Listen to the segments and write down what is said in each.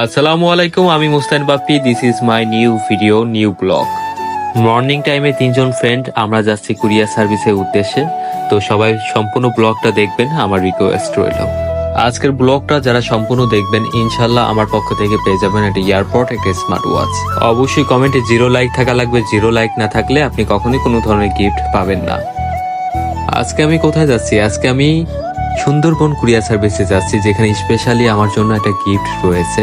আসসালামু আলাইকুম, আমি Mustan Bappi this is my new video new vlog morning টাইমে তিনজন ফ্রেন্ড আমরা যাচ্ছি কুরিয়ার সার্ভিসের উদ্দেশ্যে। তো সবাই সম্পূর্ণ ব্লগটা দেখবেন, আমার রিকোয়েস্ট রইল। আজকের ব্লগটা যারা সম্পূর্ণ দেখবেন ইনশাল্লাহ আমার পক্ষ থেকে পেয়ে যাবেন একটা এয়ারপোর্ট একটা স্মার্ট ওয়াচ অবশ্যই কমেন্টে জিরো লাইক থাকা লাগবে জিরো লাইক না থাকলে আপনি কখনোই কোনো ধরনের গিফট পাবেন না। আজকে আমি কোথায় যাচ্ছি? আজকে আমি সুন্দরবন কুরিয়ার সার্ভিসে যাচ্ছি, যেখানে স্পেশালি আমার জন্য একটা গিফট রয়েছে।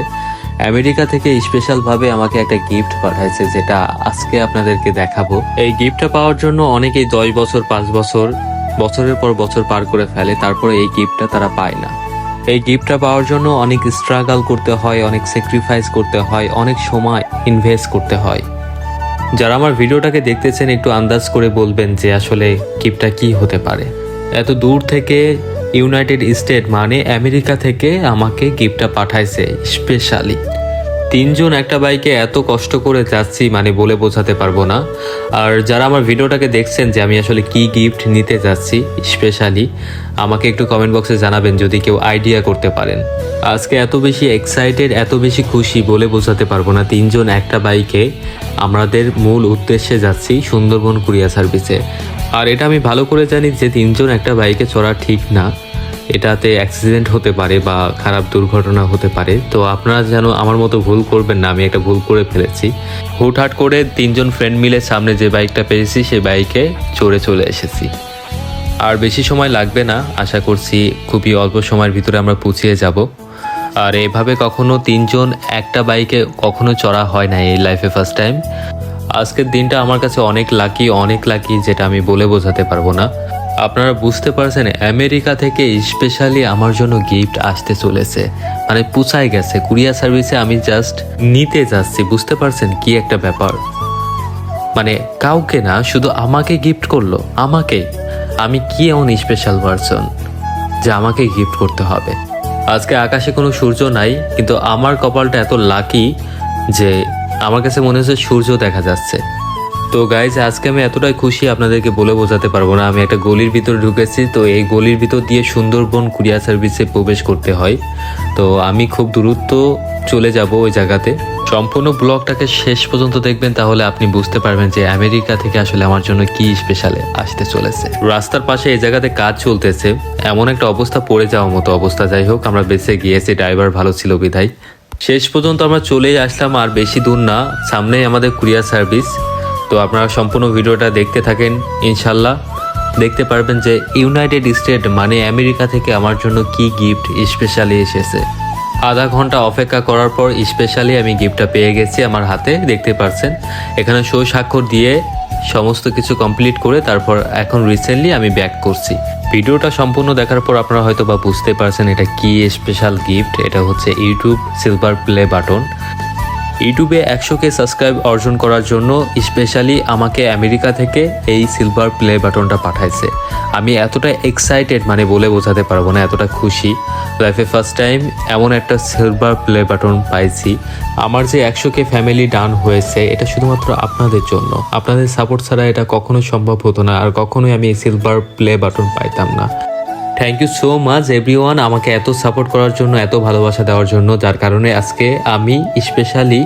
আমেরিকা থেকে স্পেশাল ভাবে আমাকে একটা গিফট পাঠাইছে, যেটা আজকে আপনাদেরকে দেখাবো। এই গিফটটা পাওয়ার জন্য অনেকেই দশ বছর, পাঁচ বছর, বছরের পর বছর পার করে ফেলে, তারপরে এই গিফটটা তারা পায় না। এই গিফটটা পাওয়ার জন্য অনেক স্ট্রাগল করতে হয়, অনেক স্যাক্রিফাইস করতে হয়, অনেক সময় ইনভেস্ট করতে হয়। যারা আমার ভিডিওটাকে দেখতেছেন, একটু আন্দাজ করে বলবেন যে আসলে গিফটটা কি হতে পারে। এত দূর থেকে ইউনাইটেড স্টেট মানে আমেরিকা থেকে আমাকে গিফটটা পাঠাইছে স্পেশালি তিনজন একটা বাইকে এত কষ্ট করে যাচ্ছি মানে বলে বোঝাতে পারব না। আর যারা আমার ভিডিওটাকে দেখছেন যে আমি আসলে কি গিফট নিতে যাচ্ছি স্পেশালি আমাকে একটু কমেন্ট বক্সে জানাবেন যদি কেউ আইডিয়া করতে পারেন। আজকে এত বেশি এক্সাইটেড এত বেশি খুশি বলে বোঝাতে পারব না তিনজন একটা বাইকে আমাদের মূল উদ্দেশ্যে যাচ্ছি সুন্দরবন কুরিয়া সার্ভিসে। আর এটা আমি ভালো করে জানি যে তিনজন একটা বাইকে চড়া ঠিক না। এটাতে অ্যাক্সিডেন্ট হতে পারে বা খারাপ দুর্ঘটনা হতে পারে। তো আপনারা যেন আমার মতো ভুল করবেন না, আমি একটা ভুল করে ফেলেছি। হুটহাট করে তিনজন ফ্রেন্ড মিলে সামনে যে বাইকটা পেয়েছি সেই বাইকে চড়ে চলে এসেছি। আর বেশি সময় লাগবে না, আশা করছি খুবই অল্প সময়ের ভিতরে আমরা পৌঁছিয়ে যাব। আর এভাবে কখনো তিনজন একটা বাইকে কখনো চড়া হয় না এই লাইফে ফার্স্ট টাইম আজকের দিনটা আমার কাছে অনেক লাকি অনেক লাকি যেটা আমি বলে বোঝাতে পারব না। আপনারা বুঝতে পারছেন, আমেরিকা থেকে স্পেশালি আমার জন্য গিফট আসতে চলেছে। মানে পুচাই গেছে, কুরিয়ার সার্ভিসে আমি জাস্ট নিতে যাচ্ছি, বুঝতে পারছেন কি একটা ব্যাপার? মানে কাউকে না, শুধু আমাকে গিফট করল, আমাকে। আমি কি এমন স্পেশাল পারসন যে আমাকে গিফট করতে হবে? আজকে আকাশে কোনো সূর্য নাই, কিন্তু আমার কপালটা এত লাকি যে আমার কাছে মনে হচ্ছে সূর্য দেখা যাচ্ছে। তো গাইজ আজকে আমি এতটাই খুশি আপনাদেরকে বলে বোঝাতে পারব না। আমি একটা গলির ভিতর ঢুকেছি, তো এই গলির ভিতর দিয়ে সুন্দরবন কুরিয়ার সার্ভিসে প্রবেশ করতে হয়। তো আমি খুব দূরত্ব চলে যাব ওই জায়গাতে। সম্পূর্ণ ব্লগটাকে শেষ পর্যন্ত দেখবেন, তাহলে আপনি বুঝতে পারবেন যে আমেরিকা থেকে আসলে আমার জন্য কি স্পেশাল আসতে চলেছে। রাস্তার পাশে এই জায়গাতে কাজ চলতেছে। এমন একটা অবস্থা, পড়ে যাওয়ার মতো অবস্থা। যাই হোক, আমরা বেঁচে গিয়েছি ড্রাইভার ভালো ছিল বিধায়। শেষ পর্যন্ত আমরা চলেই আসলাম, আর বেশি দূর না, সামনেই আমাদের কুরিয়ার সার্ভিস। তো আপনারা সম্পূর্ণ ভিডিওটা দেখতে থাকেন, ইনশাল্লাহ। দেখতে পারবেন যে ইউনাইটেড স্টেট মানে আমেরিকা থেকে আমার জন্য কি গিফট স্পেশালি এসেছে। আধা ঘণ্টা অপেক্ষা করার পর স্পেশালি আমি গিফটটা পেয়ে গেছি আমার হাতে, দেখতে পারছেন। এখানে সই স্বাক্ষর দিয়ে সমস্ত কিছু কমপ্লিট করে তারপর এখন রিসেন্টলি আমি ব্যাক করছি। ভিডিওটা সম্পূর্ণ দেখার পর আপনারা হয়তো বা বুঝতে পারছেন এটা কি স্পেশাল গিফট এটা হচ্ছে ইউটিউব সিলভার প্লে বাটন ইউটিউবে একশো কে সাবস্ক্রাইব অর্জন করার জন্য স্পেশালি আমাকে আমেরিকা থেকে এই সিলভার প্লে বাটনটা পাঠাইছে। আমি এতটা এক্সাইটেড মানে বলে বোঝাতে পারব না, এতটা খুশি। লাইফে ফার্স্ট টাইম এমন একটা সিলভার প্লে বাটন পাইছি। আমার যে একশো কে ফ্যামিলি ডান হয়েছে, এটা শুধুমাত্র আপনাদের জন্য। আপনাদের সাপোর্ট ছাড়া এটা কখনোই সম্ভব হতো না, আর কখনোই আমি এই সিলভার প্লে বাটন পাইতাম না। Thank you so much everyone আমাকে এত সাপোর্ট করার জন্য, এত ভালোবাসা দেওয়ার জন্য, যার কারণে আজকে আমি স্পেশালি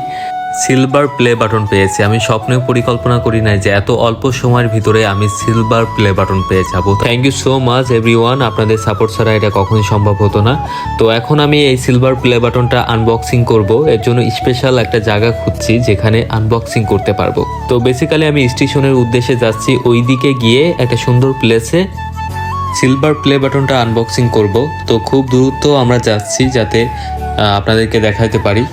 সিলভার প্লে বাটন পেয়েছি। আমি স্বপ্নেও পরিকল্পনা করি নাই যে এত অল্প সময়ের ভিতরে আমি সিলভার প্লে বাটন পেয়ে যাব। Thank you so much everyone আপনাদের সাপোর্ট ছাড়া এটা কখনোই সম্ভব হতো না। তো এখন আমি এই সিলভার প্লে বাটনটা আনবক্সিং করব। এর জন্য স্পেশাল একটা জায়গা খুঁজছি যেখানে আনবক্সিং করতে পারব। তো বেসিক্যালি আমি স্টেশনের উদ্দেশ্যে যাচ্ছি। ওই দিকে গিয়ে একটা সুন্দর প্লেসে সিলভার প্লে বাটনটা আনবক্সিং করব। তো খুব দ্রুত আমরা যাচ্ছি যাতে আপনাদেরকে দেখাতে পারি।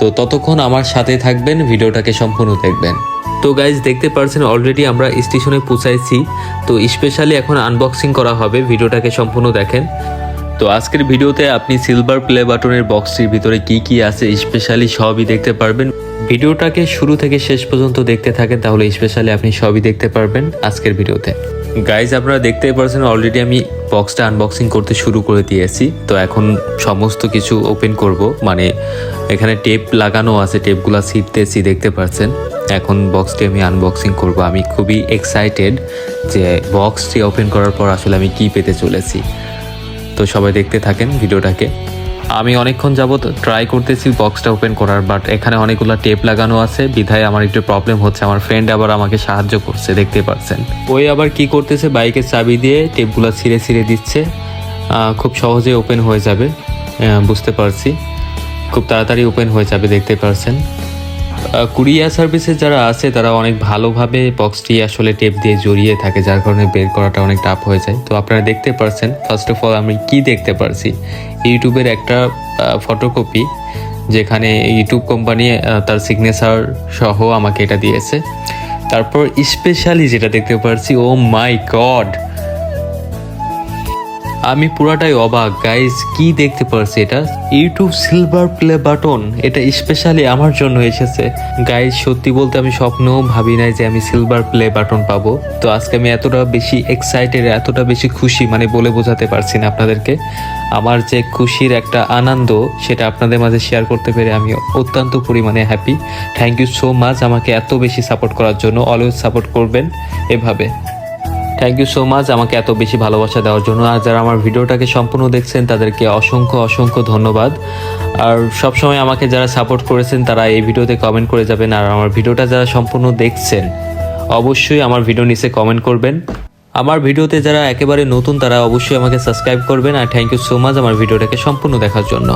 তো ততক্ষণ আমার সাথে থাকবেন, ভিডিওটাকে সম্পূর্ণ দেখবেন। তো গাইজ দেখতে পারছেন অলরেডি আমরা স্টেশনে পৌঁছাইছি। তো স্পেশালি এখন আনবক্সিং করা হবে, ভিডিওটাকে সম্পূর্ণ দেখেন। তো আজকের ভিডিওতে আপনি সিলভার প্লে বাটনের বক্সটির ভিতরে কি কি আছে স্পেশালি সবই দেখতে পারবেন। ভিডিওটাকে শুরু থেকে শেষ পর্যন্ত দেখতে থাকেন, তাহলে স্পেশালি আপনি সবই দেখতে পারবেন আজকের ভিডিওতে। গাইজ আপনারা দেখতেই পারছেন অলরেডি আমি বক্সটা আনবক্সিং করতে শুরু করে দিয়েছি। তো এখন সমস্ত কিছু ওপেন করব। মানে এখানে টেপ লাগানো আছে টেপগুলো ছিটতেছি, দেখতে পাচ্ছেন এখন বক্সটি আমি আনবক্সিং করব। আমি খুবই এক্সাইটেড যে বক্সটি ওপেন করার পর আসলে আমি কি পেতে চলেছি। তো সবাই দেখতে থাকেন ভিডিওটাকে। আমি অনেকক্ষণ যাবৎ ট্রাই করতেছি বক্সটা ওপেন করার বাট এখানে অনেকগুলো টেপ লাগানো আছে। বিধায় আমার একটু প্রবলেম হচ্ছে। আমার ফ্রেন্ড আবার আমাকে সাহায্য করছে, দেখতে পাচ্ছেন। ওই আবার কি করতেছে বাইকের চাবি দিয়ে টেপগুলো ছিঁড়ে ছিঁড়ে দিচ্ছে। খুব সহজে ওপেন হয়ে যাবে। বুঝতে পারছি। খুব তাড়াতাড়ি ওপেন হয়ে যাবে, দেখতে পারছেন। কুরিয়ার সার্ভিসে যারা আছে, তারা অনেক ভালোভাবে বক্সটি আসলে টেপ দিয়ে জড়িয়ে থাকে, যার কারণে বের করাটা অনেক টাফ হয়ে যায়। তো আপনারা দেখতে পারছেন ফার্স্ট অফ অল আমি কি দেখতে পারছি? ইউটিউবের একটা ফটোকপি যেখানে ইউটিউব কোম্পানি তার সিগনেচার সহ আমাকে এটা দিয়েছে। তারপর স্পেশালি যেটা দেখতে পারছি ও মাই গড আমি পুরাটাই অবাক। গাইজ কি দেখতে পারছি এটা? ইউটিউব সিলভার প্লে বাটন এটা স্পেশালি আমার জন্য এসেছে। গাইজ সত্যি বলতে আমি স্বপ্নও ভাবি নাই যে আমি সিলভার প্লে বাটন পাবো। তো আজকে আমি এতটা বেশি এক্সাইটেড এতটা বেশি খুশি মানে বলে বোঝাতে পারছি না আপনাদেরকে। আমার যে খুশির একটা আনন্দ, সেটা আপনাদের মাঝে শেয়ার করতে পেরে আমি অত্যন্ত পরিমাণে happy thank you so much আমাকে এত বেশি সাপোর্ট করার জন্য। অলওয়েজ সাপোর্ট করবেন এভাবে। থ্যাংক ইউ সো মাচ আমাকে এত বেশি ভালোবাসা দেওয়ার জন্য। আর যারা আমার ভিডিওটাকে সম্পূর্ণ দেখছেন, তাদেরকে অসংখ্য অসংখ্য ধন্যবাদ। আর সবসময় আমাকে যারা সাপোর্ট করেছেন, তারা এই ভিডিওতে কমেন্ট করে যাবেন। আর আমার ভিডিওটা যারা সম্পূর্ণ দেখছেন, অবশ্যই আমার ভিডিও নিচে কমেন্ট করবেন। আমার ভিডিওতে যারা একেবারে নতুন, তারা অবশ্যই আমাকে সাবস্ক্রাইব করবেন। আর থ্যাংক ইউ সো মাচ আমার ভিডিওটাকে সম্পূর্ণ দেখার জন্য।